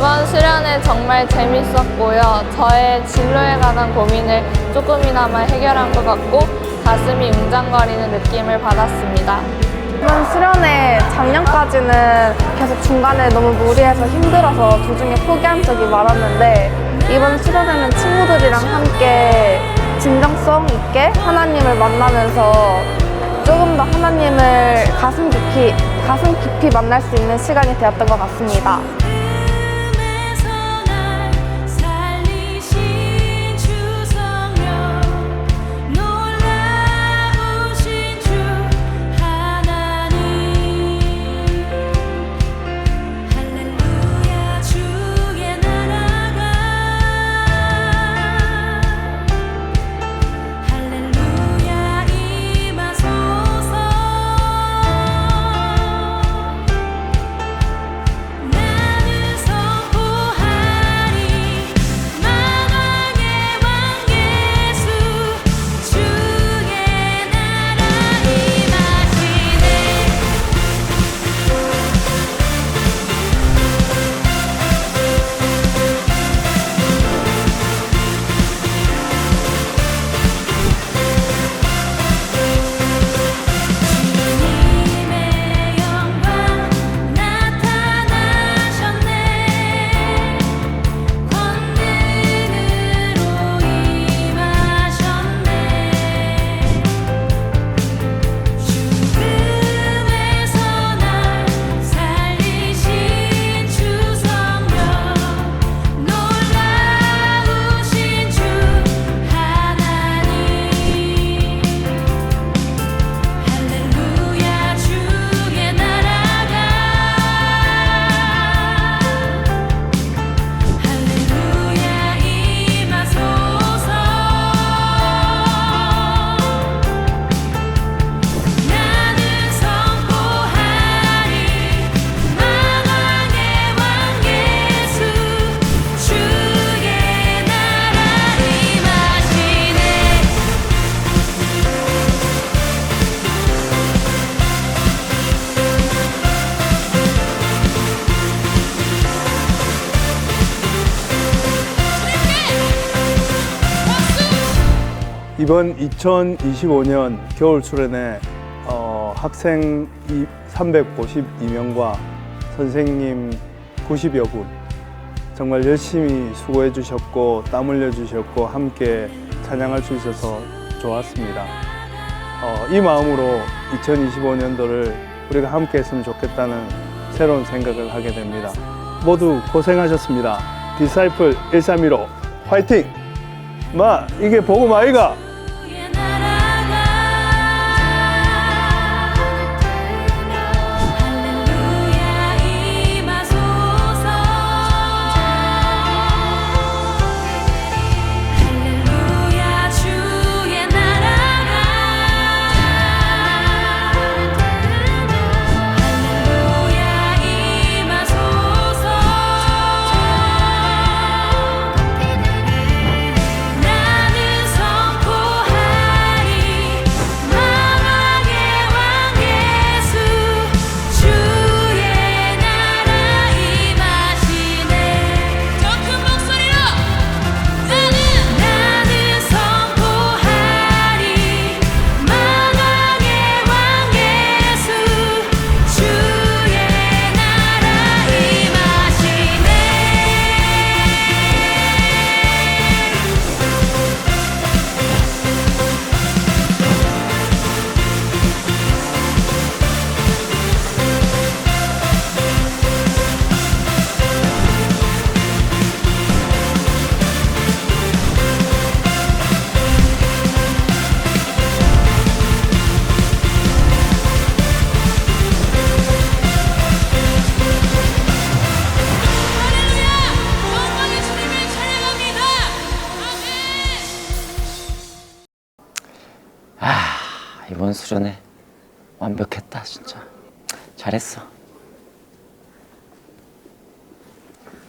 이번 수련회 정말 재밌었고요. 저의 진로에 관한 고민을 조금이나마 해결한 것 같고 가슴이 웅장거리는 느낌을 받았습니다. 이번 수련회 작년까지는 계속 중간에 너무 무리해서 힘들어서 도중에 포기한 적이 많았는데 이번 수련회는 친구들이랑 함께 진정성 있게 하나님을 만나면서 조금 더 하나님을 가슴 깊이 가슴 깊이 만날 수 있는 시간이 되었던 것 같습니다. 이번 2025년 겨울 수련회 어, 학생 352명과 선생님 90여 분 정말 열심히 수고해 주셨고 땀 흘려 주셨고 함께 찬양할 수 있어서 좋았습니다. 어, 이 마음으로 2025년도를 우리가 함께 했으면 좋겠다는 새로운 생각을 하게 됩니다. 모두 고생하셨습니다. 디사이플 1315 화이팅! 마 이게 복음 아이가? 이번 수련회 완벽했다 진짜. 잘했어